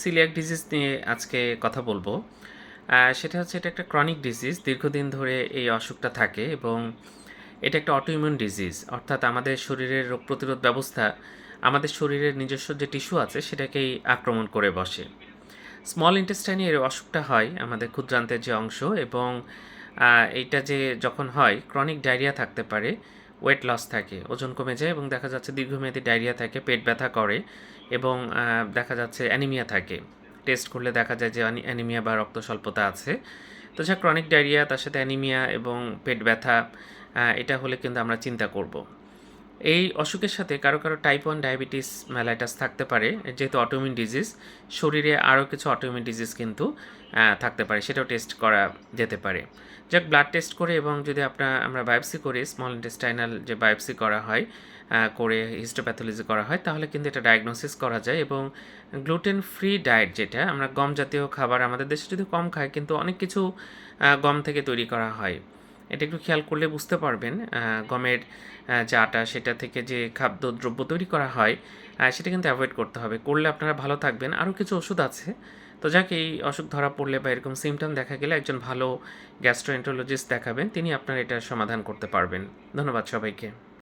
Coeliac disease নিয়ে আজকে কথা বলব। সেটা হচ্ছে এটা একটা ক্রনিক ডিজিজ দীর্ঘদিন ধরে এই অসুখটা থাকে এবং এটা একটা অটোইমিউন ডিজিজ অর্থাৎ আমাদের শরীরের রোগ প্রতিরোধ ব্যবস্থা, আমাদের শরীরের নিজস্ব যে টিস্যু আছে সেটাকেই আক্রমণ করে বসে। স্মল ইন্টেস্টাইনে এর অসুখটা হয় আমাদের ক্ষুদ্রান্তের যে অংশ এবং এইটা যে যখন হয় ক্রনিক ডায়রিয়া থাকতে পারে ওয়েট লস থাকে, ওজন কমে যায় এবং দেখা যাচ্ছে দীর্ঘমেয়াদী ডায়রিয়া থাকে, পেট ব্যথা করে এবং দেখা যাচ্ছে অ্যানিমিয়া থাকে। টেস্ট করলে দেখা যায় যে অ্যানিমিয়া বা রক্ত স্বল্পতা আছে। তো যা ক্রনিক ডায়রিয়া তার সাথে অ্যানিমিয়া এবং পেট ব্যথা এটা হলে কিন্তু আমরা চিন্তা করব। এই অসুখের সাথে কারও কারও টাইপ ওয়ান ডায়াবেটিস ম্যালাইটাস থাকতে পারে, যেহেতু অটোমিন ডিজিজ শরীরে আরও কিছু অটোমিন ডিজিজ কিন্তু থাকতে পারে, সেটাও টেস্ট করা যেতে পারে। যাক ব্লাড টেস্ট করে এবং যদি আপনার, আমরা বায়োপসি করি স্মল ইন্টেস্টাইনাল যে বায়োপসি করা হয় করে হিস্টোপ্যাথোলজি করা হয়, তাহলে কিন্তু এটা ডায়াগনোসিস করা যায় এবং গ্লুটেন ফ্রি ডায়েট যেটা, আমরা গম জাতীয় খাবার আমাদের দেশে যদি কম খাই কিন্তু অনেক কিছু গম থেকে তৈরি করা হয়। এটা একটু খেয়াল করলে বুঝতে পারবেন গমের যে আটা সেটা থেকে যে খাদ্যদ্রব্য তৈরি করা হয় সেটা কিন্তু অ্যাভয়েড করতে হবে। করলে আপনারা ভালো থাকবেন। আরও কিছু ওষুধ আছে। তো যাকে, এই অসুখ ধরা পড়লে বা এরকম সিমটম দেখা গেলে একজন ভালো গ্যাস্ট্রোএন্টোলজিস্ট দেখাবেন, তিনি আপনার এটার সমাধান করতে পারবেন। ধন্যবাদ সবাইকে।